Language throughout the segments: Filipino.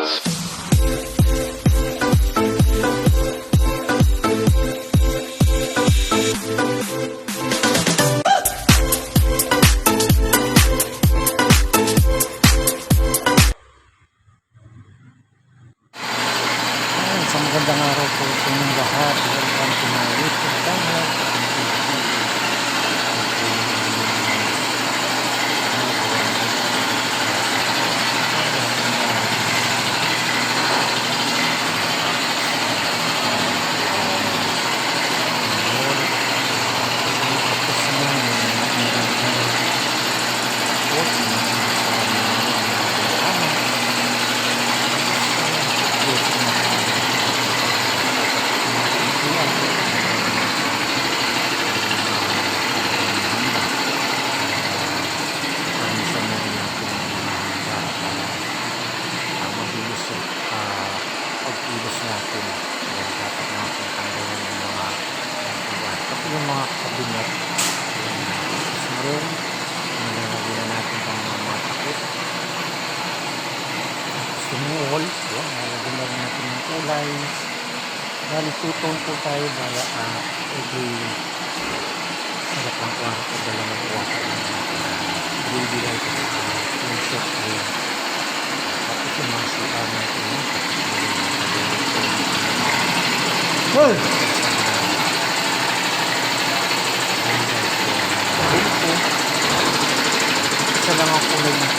News. Natin. Kaya dapat natin tanggalin yung mga mga Pati yung mga kabinet. Tapos na rin, nilalagyan na natin ng mga takip. Tapos yung wall, yan, na rin natin ng kulay. Bali, two-tone po tayo bala uh, every sarap ng kwarto, dalawang kwarto ng baby light at uh, yung short green. Tapos yung mga CR natin yun. Hoy! Isa lang ang kulay ah.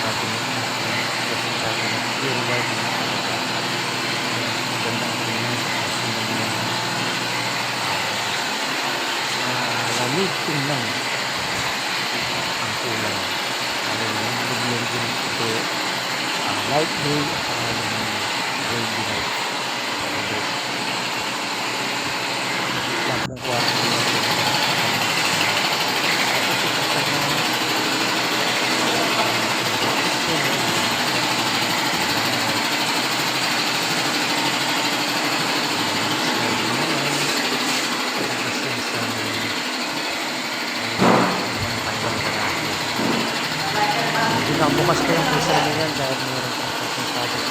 Sabi na kasi sabi na pure white na magandang tingnan kasi naman malamig tingnan ang kulay. Ano yung bigyan din ito ah, light gray at saka yung gray white. Lang kung kwarto natin. Tapos ito sa mga Na bukas ko yung pusa nila dahil mayroon pang konting project.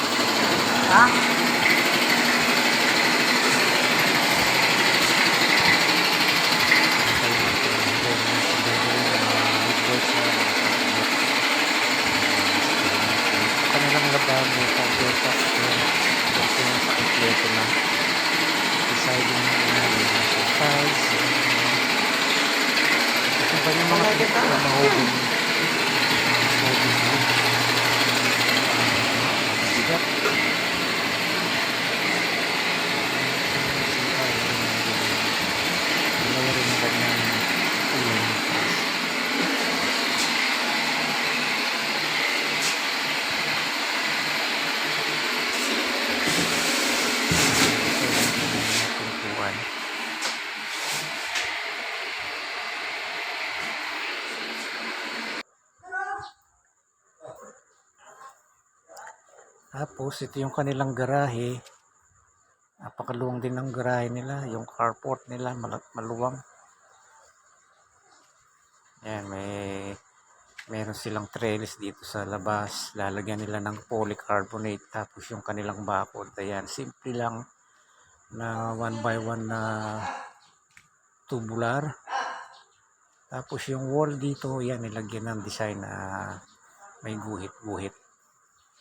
Ha? kanilang laban may pag-data kasi sa kompleto na deciding na sa kasi yung mga Tapos, ito yung kanilang garahe. Napakaluwang din ng garahe nila. Yung carport nila, mal- maluwang. Ayan, may meron silang trellis dito sa labas. Lalagyan nila ng polycarbonate. Tapos yung kanilang bakod. Ayan, simple lang na one by one na tubular. Tapos yung wall dito, yan, nilagyan ng design na may guhit-guhit.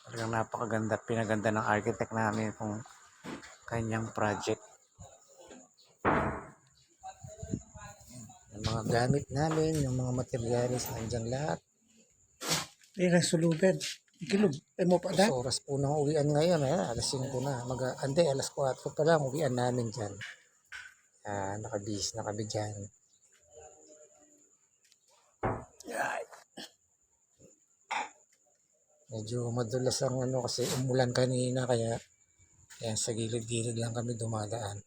Talagang napakaganda. Pinaganda ng architect namin kung kanyang project. Yung mga gamit namin, yung mga materialis, nandyan lahat. Hindi na suluben. Ikilog. Ay mo pa da? So, oras po ng uwian ngayon, eh, alas 5 na. Mag, ande, alas 4 pa lang, uwian namin dyan. Ah, nakabis na kami dyan. Medyo madulas ang ano kasi umulan kanina kaya kaya sa gilid-gilid lang kami dumadaan.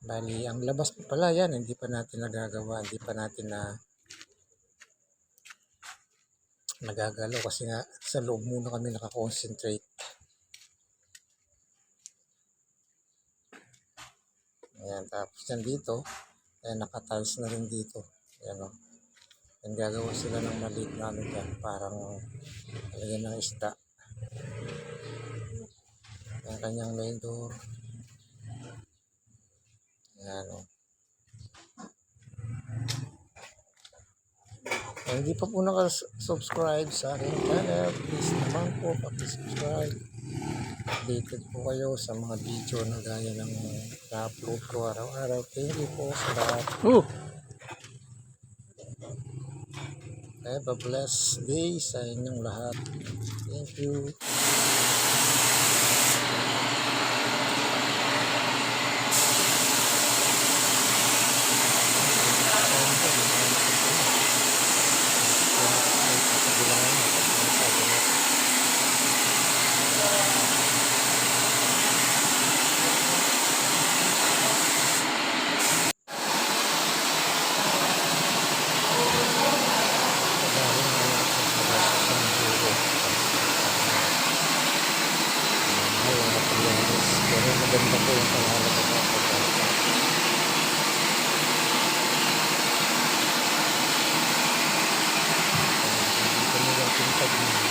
Bali, ang labas pa pala yan, hindi pa natin nagagawa, hindi pa natin na nagagalaw kasi nga sa loob muna kami nakakonsentrate. Ayan. Tapos yan dito, ayan, nakatiles na rin dito. Ayan o. Yan gagawa sila ng maliit na ano dyan, parang lagyan ng isda. Ang kanyang main door. Ayan o. Kung hindi pa po naka-subscribe sa aking channel, please naman po paki-subscribe. Updated po kayo sa mga video na gaya ng na-upload ko araw-araw. Thank you po sa lahat. Oh, Have a blessed day sa inyong lahat. Thank you. Pero maganda po yung pangalan ko mga pagkakas. Dito nila tintag niya.